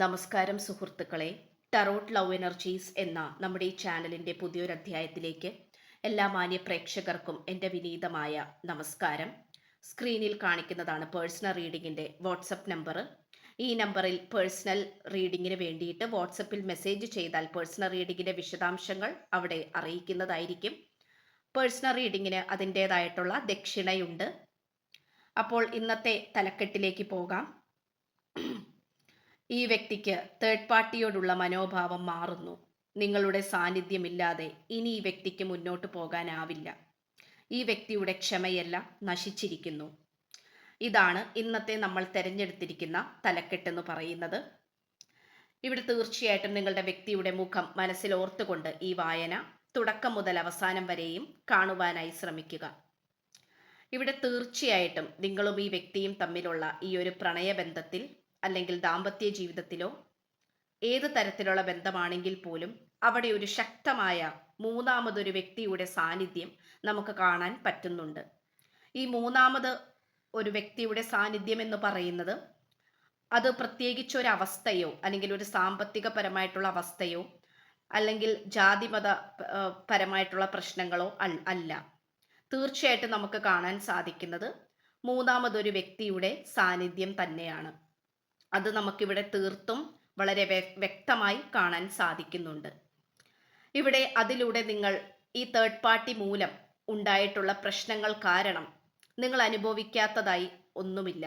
നമസ്കാരം സുഹൃത്തുക്കളെ. Tarot love energies എന്ന നമ്മുടെ ഈ ചാനലിന്റെ പുതിയൊരു അധ്യായത്തിലേക്ക് എല്ലാ മാന്യ പ്രേക്ഷകർക്കും എന്റെ വിനീതമായ നമസ്കാരം. സ്ക്രീനിൽ കാണിക്കുന്നതാണ് പേഴ്സണൽ റീഡിങ്ങിന്റെ വാട്സപ്പ് നമ്പർ ഈ നമ്പറിൽ പേഴ്സണൽ റീഡിങ്ങിന് വേണ്ടിയിട്ട് വാട്സപ്പിൽ മെസ്സേജ് ചെയ്താൽ പേഴ്സണൽ റീഡിങ്ങിന്റെ വിശദാംശങ്ങൾ അവിടെ അറിയിക്കുന്നതായിരിക്കും. പേഴ്സണൽ റീഡിങ്ങിന് അതിന്റേതായിട്ടുള്ള ദക്ഷിണയുണ്ട്. അപ്പോൾ ഇന്നത്തെ തലക്കെട്ടിലേക്ക് പോകാം. ഈ വ്യക്തിക്ക് തേർഡ് പാർട്ടിയോടുള്ള മനോഭാവം മാറുന്നു. നിങ്ങളുടെ സാന്നിധ്യമില്ലാതെ ഇനി ഈ വ്യക്തിക്ക് മുന്നോട്ട് പോകാനാവില്ല. ഈ വ്യക്തിയുടെ ക്ഷമയെല്ലാം നശിച്ചിരിക്കുന്നു. ഇതാണ് ഇന്നത്തെ നമ്മൾ തിരഞ്ഞെടുത്തിരിക്കുന്ന തലക്കെട്ടെന്ന് പറയുന്നത്. ഇവിടെ തീർച്ചയായിട്ടും നിങ്ങളുടെ വ്യക്തിയുടെ മുഖം മനസ്സിൽ ഓർത്തുകൊണ്ട് ഈ വായന തുടക്കം മുതൽ അവസാനം വരെയും കാണുവാനായി ശ്രമിക്കുക. ഇവിടെ തീർച്ചയായിട്ടും നിങ്ങളും ഈ വ്യക്തിയും തമ്മിലുള്ള ഈ ഒരു പ്രണയബന്ധത്തിൽ അല്ലെങ്കിൽ ദാമ്പത്യ ജീവിതത്തിലോ ഏത് തരത്തിലുള്ള ബന്ധമാണെങ്കിൽ പോലും അവിടെ ഒരു ശക്തമായ മൂന്നാമതൊരു വ്യക്തിയുടെ സാന്നിധ്യം നമുക്ക് കാണാൻ പറ്റുന്നുണ്ട്. ഈ മൂന്നാമത് ഒരു വ്യക്തിയുടെ സാന്നിധ്യം എന്ന് പറയുന്നത് അത് പ്രത്യേകിച്ച് ഒരു അവസ്ഥയോ അല്ലെങ്കിൽ ഒരു സാമ്പത്തിക പരമായിട്ടുള്ള അവസ്ഥയോ അല്ലെങ്കിൽ ജാതിമത പരമായിട്ടുള്ള പ്രശ്നങ്ങളോ അല്ല. തീർച്ചയായിട്ടും നമുക്ക് കാണാൻ സാധിക്കുന്നത് മൂന്നാമതൊരു വ്യക്തിയുടെ സാന്നിധ്യം തന്നെയാണ്. അത് നമുക്കിവിടെ തീർത്തും വളരെ വ്യക്തമായി കാണാൻ സാധിക്കുന്നുണ്ട്. ഇവിടെ അതിലൂടെ നിങ്ങൾ ഈ തേർഡ് പാർട്ടി മൂലം ഉണ്ടായിട്ടുള്ള പ്രശ്നങ്ങൾ കാരണം നിങ്ങൾ അനുഭവിക്കാത്തതായി ഒന്നുമില്ല.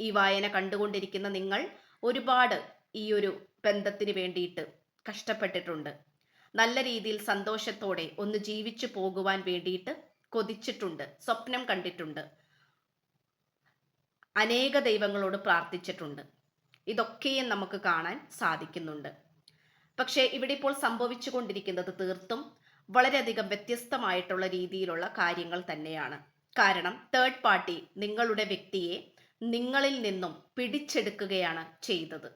ഈ വായന കണ്ടുകൊണ്ടിരിക്കുന്ന നിങ്ങൾ ഒരുപാട് ഈ ഒരു ബന്ധത്തിന് വേണ്ടിയിട്ട് കഷ്ടപ്പെട്ടിട്ടുണ്ട്. നല്ല രീതിയിൽ സന്തോഷത്തോടെ ഒന്ന് ജീവിച്ചു പോകുവാൻ വേണ്ടിയിട്ട് കൊതിച്ചിട്ടുണ്ട് സ്വപ്നം കണ്ടിട്ടുണ്ട്. അനേക ദൈവങ്ങളോട് പ്രാർത്ഥിച്ചിട്ടുണ്ട്. ഇതൊക്കെയും നമുക്ക് കാണാൻ സാധിക്കുന്നുണ്ട്. പക്ഷേ ഇവിടെ ഇപ്പോൾ സംഭവിച്ചു കൊണ്ടിരിക്കുന്നത് തീർത്തും വളരെയധികം വ്യത്യസ്തമായിട്ടുള്ള രീതിയിലുള്ള കാര്യങ്ങൾ തന്നെയാണ്. കാരണം തേർഡ് പാർട്ടി നിങ്ങളുടെ വ്യക്തിയെ നിങ്ങളിൽ നിന്നും പിടിച്ചെടുക്കുകയാണ് ചെയ്തത്.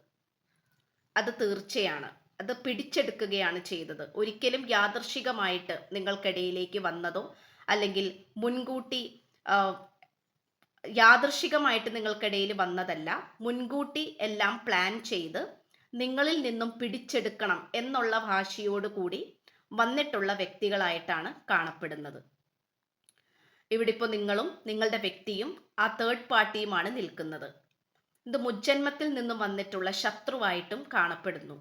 അത് തീർച്ചയാണ്. അത് പിടിച്ചെടുക്കുകയാണ് ചെയ്തത്. ഒരിക്കലും യാദർശികമായിട്ട് നിങ്ങൾക്കിടയിലേക്ക് വന്നതോ അല്ലെങ്കിൽ മുൻകൂട്ടി യാദൃശികമായിട്ട് നിങ്ങൾക്കിടയിൽ വന്നതല്ല. മുൻകൂട്ടി എല്ലാം പ്ലാൻ ചെയ്ത് നിങ്ങളിൽ നിന്നും പിടിച്ചെടുക്കണം എന്നുള്ള ഭാഷയോടുകൂടി വന്നിട്ടുള്ള വ്യക്തികളായിട്ടാണ് കാണപ്പെടുന്നത്. ഇവിടെ ഇപ്പോൾ നിങ്ങളും നിങ്ങളുടെ വ്യക്തിയും ആ തേർഡ് പാർട്ടിയുമാണ് നിൽക്കുന്നത്. ഇത് മുജ്ജന്മത്തിൽ നിന്നും വന്നിട്ടുള്ള ശത്രുവായിട്ടും കാണപ്പെടുന്നു.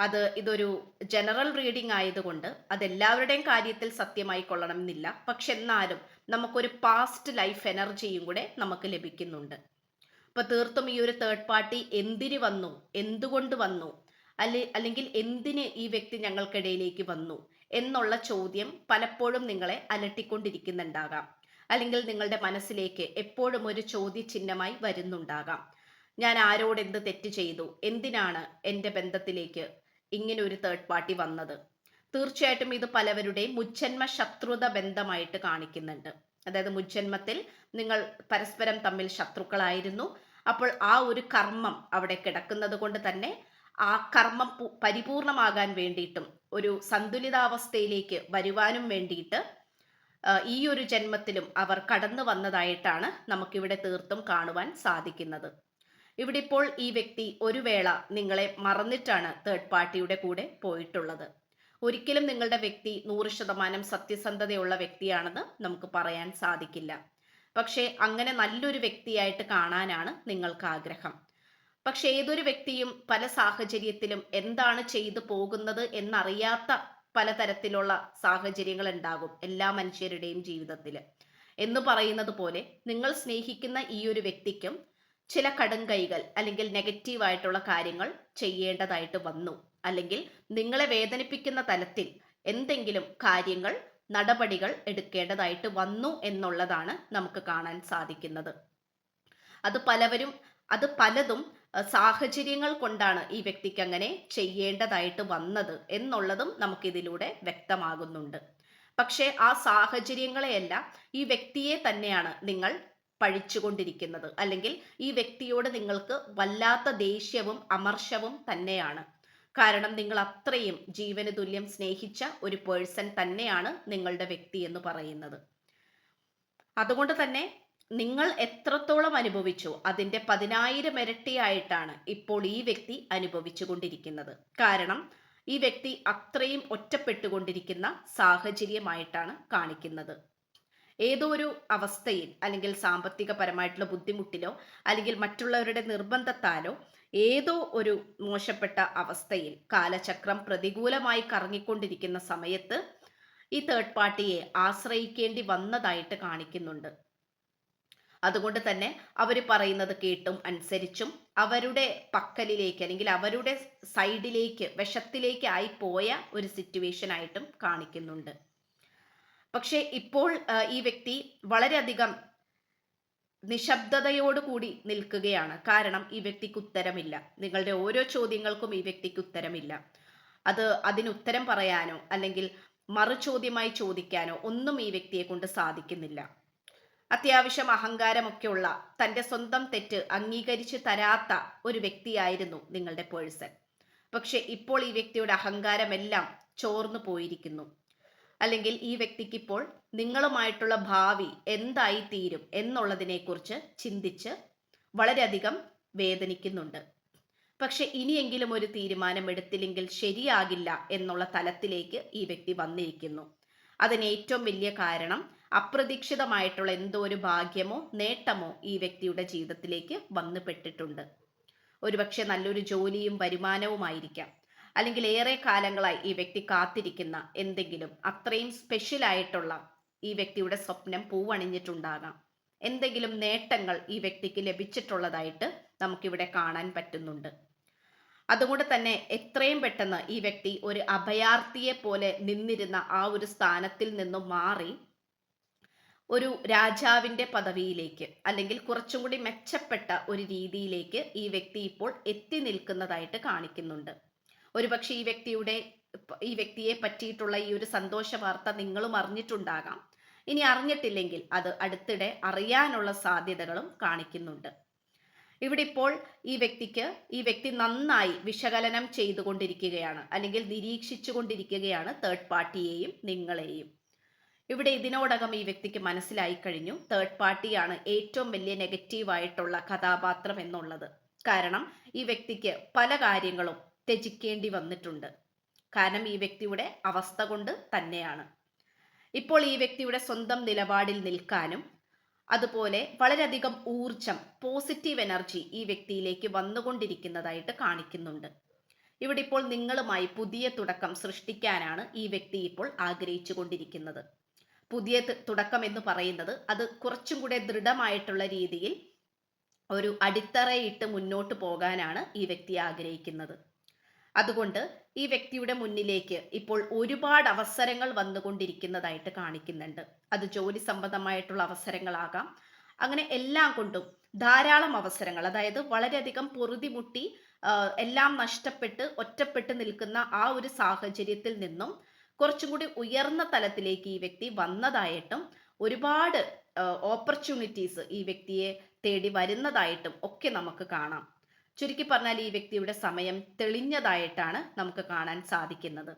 അത് ഇതൊരു ജനറൽ റീഡിംഗ് ആയതുകൊണ്ട് അതെല്ലാവരുടെയും കാര്യത്തിൽ സത്യമായി കൊള്ളണം എന്നില്ല പക്ഷെ എന്നാലും നമുക്കൊരു പാസ്റ്റ് ലൈഫ് എനർജിയും കൂടെ നമുക്ക് ലഭിക്കുന്നുണ്ട്. അപ്പോൾ തീർത്തും ഈ ഒരു തേർഡ് പാർട്ടി എന്തിന് വന്നു? എന്തുകൊണ്ട് വന്നു? അല്ലെ അല്ലെങ്കിൽ എന്തിന് ഈ വ്യക്തി ഞങ്ങൾക്കിടയിലേക്ക് വന്നു? എന്നുള്ള ചോദ്യം പലപ്പോഴും നിങ്ങളെ അലട്ടിക്കൊണ്ടിരിക്കുന്നുണ്ടാകാം. അല്ലെങ്കിൽ നിങ്ങളുടെ മനസ്സിലേക്ക് എപ്പോഴും ഒരു ചോദ്യചിഹ്നമായി വരുന്നുണ്ടാകാം. ഞാൻ ആരോട് എന്ത് തെറ്റ് ചെയ്തു? എന്തിനാണ് എന്റെ ബന്ധത്തിലേക്ക് ഇങ്ങനെ ഒരു തേർഡ് പാർട്ടി വന്നത്. തീർച്ചയായിട്ടും ഇത് പലവരുടെയും മുജ്ജന്മ ശത്രുത ബന്ധമായിട്ട് കാണിക്കുന്നുണ്ട്. അതായത് മുജ്ജന്മത്തിൽ നിങ്ങൾ പരസ്പരം തമ്മിൽ ശത്രുക്കളായിരുന്നു. അപ്പോൾ ആ ഒരു കർമ്മം അവിടെ കിടക്കുന്നത് കൊണ്ട് തന്നെ ആ കർമ്മം പരിപൂർണമാകാൻ വേണ്ടിയിട്ടും ഒരു സന്തുലിതാവസ്ഥയിലേക്ക് വരുവാനും വേണ്ടിയിട്ട് ഈ ഒരു ജന്മത്തിലും അവർ കടന്നു വന്നതായിട്ടാണ് നമുക്കിവിടെ തീർത്തും കാണുവാൻ സാധിക്കുന്നത്. ഇവിടെ ഇപ്പോൾ ഈ വ്യക്തി ഒരു വേള നിങ്ങളെ മറന്നിട്ടാണ് തേർഡ് പാർട്ടിയുടെ കൂടെ പോയിട്ടുള്ളത്. ഒരിക്കലും നിങ്ങളുടെ വ്യക്തി നൂറ് ശതമാനം സത്യസന്ധതയുള്ള വ്യക്തിയാണെന്ന് നമുക്ക് പറയാൻ സാധിക്കില്ല. പക്ഷേ അങ്ങനെ നല്ലൊരു വ്യക്തിയായിട്ട് കാണാനാണ് നിങ്ങൾക്ക് ആഗ്രഹം. പക്ഷെ ഏതൊരു വ്യക്തിയും പല സാഹചര്യത്തിലും എന്താണ് ചെയ്തു പോകുന്നത് എന്നറിയാത്ത പലതരത്തിലുള്ള സാഹചര്യങ്ങൾ ഉണ്ടാകും എല്ലാ മനുഷ്യരുടെയും ജീവിതത്തിൽ എന്ന് പറയുന്നത് പോലെ നിങ്ങൾ സ്നേഹിക്കുന്ന ഈ ഒരു വ്യക്തിക്കും ചില കടുംകൈകൾ അല്ലെങ്കിൽ നെഗറ്റീവായിട്ടുള്ള കാര്യങ്ങൾ ചെയ്യേണ്ടതായിട്ട് വന്നു. അല്ലെങ്കിൽ നിങ്ങളെ വേദനിപ്പിക്കുന്ന തലത്തിൽ എന്തെങ്കിലും കാര്യങ്ങൾ നടപടികൾ എടുക്കേണ്ടതായിട്ട് വന്നു എന്നുള്ളതാണ് നമുക്ക് കാണാൻ സാധിക്കുന്നത്. അത് പലവരും അത് പലതും സാഹചര്യങ്ങൾ കൊണ്ടാണ് ഈ വ്യക്തിക്ക് അങ്ങനെ ചെയ്യേണ്ടതായിട്ട് വന്നത് എന്നുള്ളതും നമുക്കിതിലൂടെ വ്യക്തമാകുന്നുണ്ട്. പക്ഷേ ആ സാഹചര്യങ്ങളെയല്ല ഈ വ്യക്തിയെ തന്നെയാണ് നിങ്ങൾ പഴിച്ചുകൊണ്ടിരിക്കുന്നത്. അല്ലെങ്കിൽ ഈ വ്യക്തിയോട് നിങ്ങൾക്ക് വല്ലാത്ത ദേഷ്യവും അമർഷവും തന്നെയാണ്. കാരണം നിങ്ങൾ അത്രയും ജീവന് തുല്യം സ്നേഹിച്ച ഒരു പേഴ്സൺ തന്നെയാണ് നിങ്ങളുടെ വ്യക്തി എന്ന് പറയുന്നത്. അതുകൊണ്ട് തന്നെ നിങ്ങൾ എത്രത്തോളം അനുഭവിച്ചു? അതിന്റെ പതിനായിരം ഇരട്ടിയായിട്ടാണ് ഇപ്പോൾ ഈ വ്യക്തി അനുഭവിച്ചു കൊണ്ടിരിക്കുന്നത് കാരണം ഈ വ്യക്തി അത്രയും ഒറ്റപ്പെട്ടുകൊണ്ടിരിക്കുന്ന സാഹചര്യമായിട്ടാണ് കാണിക്കുന്നത്. ഏതോ ഒരു അവസ്ഥയിൽ അല്ലെങ്കിൽ സാമ്പത്തികപരമായിട്ടുള്ള ബുദ്ധിമുട്ടിലോ അല്ലെങ്കിൽ മറ്റുള്ളവരുടെ നിർബന്ധത്താലോ ഏതോ ഒരു മോശപ്പെട്ട അവസ്ഥയിൽ കാലചക്രം പ്രതികൂലമായി കറങ്ങിക്കൊണ്ടിരിക്കുന്ന സമയത്ത് ഈ തേർഡ് പാർട്ടിയെ ആശ്രയിക്കേണ്ടി വന്നതായിട്ട് കാണിക്കുന്നുണ്ട്. അതുകൊണ്ട് തന്നെ അവർ പറയുന്നത് കേട്ടും അനുസരിച്ചും അവരുടെ പക്കലിലേക്ക് അല്ലെങ്കിൽ അവരുടെ സൈഡിലേക്ക് വിഷത്തിലേക്ക് ആയി പോയ ഒരു സിറ്റുവേഷൻ ആയിട്ടും കാണിക്കുന്നുണ്ട്. പക്ഷേ ഇപ്പോൾ ഈ വ്യക്തി വളരെയധികം നിശബ്ദതയോടുകൂടി നിൽക്കുകയാണ്. കാരണം ഈ വ്യക്തിക്ക് ഉത്തരമില്ല. നിങ്ങളുടെ ഓരോ ചോദ്യങ്ങൾക്കും ഈ വ്യക്തിക്ക് ഉത്തരമില്ല. അത് അതിന് ഉത്തരം പറയാനോ അല്ലെങ്കിൽ മറുചോദ്യമായി ചോദിക്കാനോ ഒന്നും ഈ വ്യക്തിയെ കൊണ്ട് സാധിക്കുന്നില്ല. അത്യാവശ്യം അഹങ്കാരമൊക്കെയുള്ള തന്റെ സ്വന്തം തെറ്റ് അംഗീകരിച്ച് തരാത്ത ഒരു വ്യക്തിയായിരുന്നു നിങ്ങളുടെ പേഴ്സൺ. പക്ഷെ ഇപ്പോൾ ഈ വ്യക്തിയുടെ അഹങ്കാരമെല്ലാം ചോർന്നു പോയിരിക്കുന്നു. അല്ലെങ്കിൽ ഈ വ്യക്തിക്ക് ഇപ്പോൾ നിങ്ങളുമായിട്ടുള്ള ഭാവി എന്തായി തീരും എന്നുള്ളതിനെക്കുറിച്ച് ചിന്തിച്ച് വളരെയധികം വേദനിക്കുന്നുണ്ട്. പക്ഷെ ഇനിയെങ്കിലും ഒരു തീരുമാനം എടുത്തില്ലെങ്കിൽ ശരിയാകില്ല എന്നുള്ള തലത്തിലേക്ക് ഈ വ്യക്തി വന്നിരിക്കുന്നു. അതിന് ഏറ്റവും വലിയ കാരണം അപ്രതീക്ഷിതമായിട്ടുള്ള എന്തോ ഒരു ഭാഗ്യമോ നേട്ടമോ ഈ വ്യക്തിയുടെ ജീവിതത്തിലേക്ക് വന്നുപെട്ടിട്ടുണ്ട്. ഒരുപക്ഷെ നല്ലൊരു ജോലിയും വരുമാനവുമായിരിക്കാം. അല്ലെങ്കിൽ ഏറെ കാലങ്ങളായി ഈ വ്യക്തി കാത്തിരിക്കുന്ന എന്തെങ്കിലും അത്രയും സ്പെഷ്യൽ ആയിട്ടുള്ള ഈ വ്യക്തിയുടെ സ്വപ്നം പൂവണിഞ്ഞിട്ടുണ്ടാകാം. എന്തെങ്കിലും നേട്ടങ്ങൾ ഈ വ്യക്തിക്ക് ലഭിച്ചിട്ടുള്ളതായിട്ട് നമുക്കിവിടെ കാണാൻ പറ്റുന്നുണ്ട്. അതുകൊണ്ട് തന്നെ എത്രയും പെട്ടെന്ന് ഈ വ്യക്തി ഒരു അഭയാർത്ഥിയെ പോലെ നിന്നിരുന്ന ആ ഒരു സ്ഥാനത്തിൽ നിന്നും മാറി ഒരു രാജാവിന്റെ പദവിയിലേക്ക് അല്ലെങ്കിൽ കുറച്ചും കൂടി മെച്ചപ്പെട്ട ഒരു രീതിയിലേക്ക് ഈ വ്യക്തി ഇപ്പോൾ എത്തി നിൽക്കുന്നതായിട്ട് കാണിക്കുന്നുണ്ട്. ഒരുപക്ഷെ ഈ വ്യക്തിയുടെ ഈ വ്യക്തിയെ പറ്റിയിട്ടുള്ള ഈ ഒരു സന്തോഷ വാർത്ത നിങ്ങളും അറിഞ്ഞിട്ടുണ്ടാകാം. ഇനി അറിഞ്ഞിട്ടില്ലെങ്കിൽ അത് അടുത്തിടെ അറിയാനുള്ള സാധ്യതകളും കാണിക്കുന്നുണ്ട്. ഇവിടെ ഇപ്പോൾ ഈ വ്യക്തിക്ക് ഈ വ്യക്തി നന്നായി വിശകലനം ചെയ്തുകൊണ്ടിരിക്കുകയാണ് അല്ലെങ്കിൽ നിരീക്ഷിച്ചു കൊണ്ടിരിക്കുകയാണ് തേർഡ് പാർട്ടിയെയും നിങ്ങളെയും. ഇവിടെ ഇതിനോടകം ഈ വ്യക്തിക്ക് മനസ്സിലായി കഴിഞ്ഞു തേർഡ് പാർട്ടിയാണ് ഏറ്റവും വലിയ നെഗറ്റീവായിട്ടുള്ള കഥാപാത്രം എന്നുള്ളത്. കാരണം ഈ വ്യക്തിക്ക് പല കാര്യങ്ങളും ത്യജിക്കേണ്ടി വന്നിട്ടുണ്ട്. കാരണം ഈ വ്യക്തിയുടെ അവസ്ഥ കൊണ്ട് തന്നെയാണ്. ഇപ്പോൾ ഈ വ്യക്തിയുടെ സ്വന്തം നിലപാടിൽ നിൽക്കാനും അതുപോലെ വളരെയധികം ഊർജം പോസിറ്റീവ് എനർജി ഈ വ്യക്തിയിലേക്ക് വന്നുകൊണ്ടിരിക്കുന്നതായിട്ട് കാണിക്കുന്നുണ്ട്. ഇവിടെ ഇപ്പോൾ നിങ്ങളുമായി പുതിയ തുടക്കം സൃഷ്ടിക്കാനാണ് ഈ വ്യക്തി ഇപ്പോൾ ആഗ്രഹിച്ചു കൊണ്ടിരിക്കുന്നത്. പുതിയ തുടക്കം എന്ന് പറയുന്നത് അത് കുറച്ചും കൂടെ ദൃഢമായിട്ടുള്ള രീതിയിൽ ഒരു അടിത്തറയിട്ട് മുന്നോട്ട് പോകാനാണ് ഈ വ്യക്തി ആഗ്രഹിക്കുന്നത്. അതുകൊണ്ട് ഈ വ്യക്തിയുടെ മുന്നിലേക്ക് ഇപ്പോൾ ഒരുപാട് അവസരങ്ങൾ വന്നുകൊണ്ടിരിക്കുന്നതായിട്ട് കാണിക്കുന്നുണ്ട്. അത് ജോലി സംബന്ധമായിട്ടുള്ള അവസരങ്ങളാകാം. അങ്ങനെ എല്ലാം കൊണ്ടും ധാരാളം അവസരങ്ങൾ അതായത് വളരെയധികം പൊറുതിമുട്ടി എല്ലാം നഷ്ടപ്പെട്ട് ഒറ്റപ്പെട്ട് നിൽക്കുന്ന ആ ഒരു സാഹചര്യത്തിൽ നിന്നും കുറച്ചും കൂടി ഉയർന്ന തലത്തിലേക്ക് ഈ വ്യക്തി വന്നതായിട്ടും ഒരുപാട് ഓപ്പർച്യൂണിറ്റീസ് ഈ വ്യക്തിയെ തേടി വരുന്നതായിട്ടും ഒക്കെ നമുക്ക് കാണാം. ചുരുക്കി പറഞ്ഞാൽ ഈ വ്യക്തിയുടെ സമയം തെളിഞ്ഞതായിട്ടാണ് നമുക്ക് കാണാൻ സാധിക്കുന്നത്.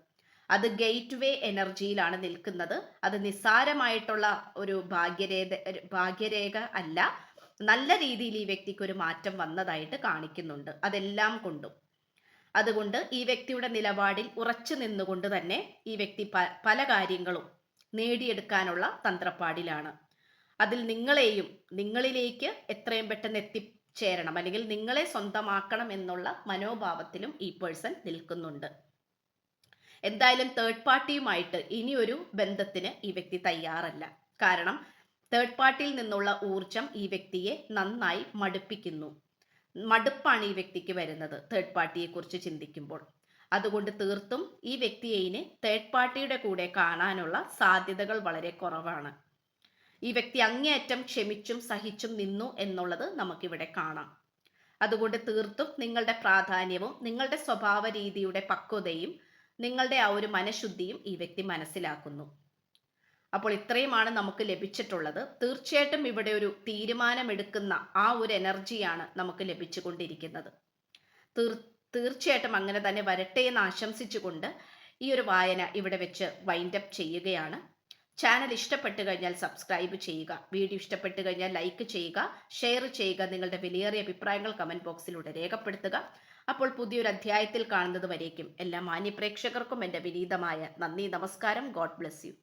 അത് ഗേറ്റ് വേ എനർജിയിലാണ് നിൽക്കുന്നത്. അത് നിസ്സാരമായിട്ടുള്ള ഒരു ഭാഗ്യരേഖ ഭാഗ്യരേഖ അല്ല. നല്ല രീതിയിൽ ഈ വ്യക്തിക്ക് ഒരു മാറ്റം വന്നതായിട്ട് കാണിക്കുന്നുണ്ട്. അതെല്ലാം കൊണ്ടും. അതുകൊണ്ട് ഈ വ്യക്തിയുടെ നിലപാടിൽ ഉറച്ചു നിന്നുകൊണ്ട് തന്നെ ഈ വ്യക്തി പല കാര്യങ്ങളും നേടിയെടുക്കാനുള്ള തന്ത്രപ്പാടിലാണ്. അതിൽ നിങ്ങളെയും നിങ്ങളിലേക്ക് എത്രയും പെട്ടെന്ന് എത്തി ചേരണം. അല്ലെങ്കിൽ നിങ്ങളെ സ്വന്തമാക്കണം എന്നുള്ള മനോഭാവത്തിലും ഈ പേഴ്സൺ നിൽക്കുന്നുണ്ട്. എന്തായാലും തേർഡ് പാർട്ടിയുമായിട്ട് ഇനിയൊരു ബന്ധത്തിന് ഈ വ്യക്തി തയ്യാറല്ല. കാരണം തേർഡ് പാർട്ടിയിൽ നിന്നുള്ള ഊർജം ഈ വ്യക്തിയെ നന്നായി മടുപ്പിക്കുന്നു. മടുപ്പാണ് ഈ വ്യക്തിക്ക് വരുന്നത് തേർഡ് പാർട്ടിയെ കുറിച്ച് ചിന്തിക്കുമ്പോൾ. അതുകൊണ്ട് തീർത്തും ഈ വ്യക്തിയെ തേർഡ് പാർട്ടിയുടെ കൂടെ കാണാനുള്ള സാധ്യതകൾ വളരെ കുറവാണ്. ഈ വ്യക്തി അങ്ങേയറ്റം ക്ഷമിച്ചും സഹിച്ചും നിന്നു എന്നുള്ളത് നമുക്കിവിടെ കാണാം. അതുകൊണ്ട് തീർത്തും നിങ്ങളുടെ പ്രാധാന്യവും നിങ്ങളുടെ സ്വഭാവ രീതിയുടെ പക്വതയും നിങ്ങളുടെ ആ ഒരു മനഃശുദ്ധിയും ഈ വ്യക്തി മനസ്സിലാക്കുന്നു. അപ്പോൾ ഇത്രയുമാണ് നമുക്ക് ലഭിച്ചിട്ടുള്ളത്. തീർച്ചയായിട്ടും ഇവിടെ ഒരു തീരുമാനമെടുക്കുന്ന ആ ഒരു എനർജിയാണ് നമുക്ക് ലഭിച്ചുകൊണ്ടിരിക്കുന്നത്. തീർ തീർച്ചയായിട്ടും അങ്ങനെ തന്നെ വരട്ടെ എന്ന് ആശംസിച്ചുകൊണ്ട് ഈ ഒരു വായന ഇവിടെ വെച്ച് വൈൻഡപ്പ് ചെയ്യുകയാണ്. ചാനൽ ഇഷ്ടപ്പെട്ടു കഴിഞ്ഞാൽ സബ്സ്ക്രൈബ് ചെയ്യുക വീഡിയോ ഇഷ്ടപ്പെട്ടു കഴിഞ്ഞാൽ ലൈക്ക് ചെയ്യുക ഷെയർ ചെയ്യുക നിങ്ങളുടെ വിലയേറിയ അഭിപ്രായങ്ങൾ കമന്റ് ബോക്സിലൂടെ രേഖപ്പെടുത്തുക. അപ്പോൾ പുതിയൊരു അധ്യായത്തിൽ കാണുന്നത് വരേക്കും. എല്ലാ മാന്യപ്രേക്ഷകർക്കും എന്റെ വിനീതമായ നന്ദി നമസ്കാരം. God bless you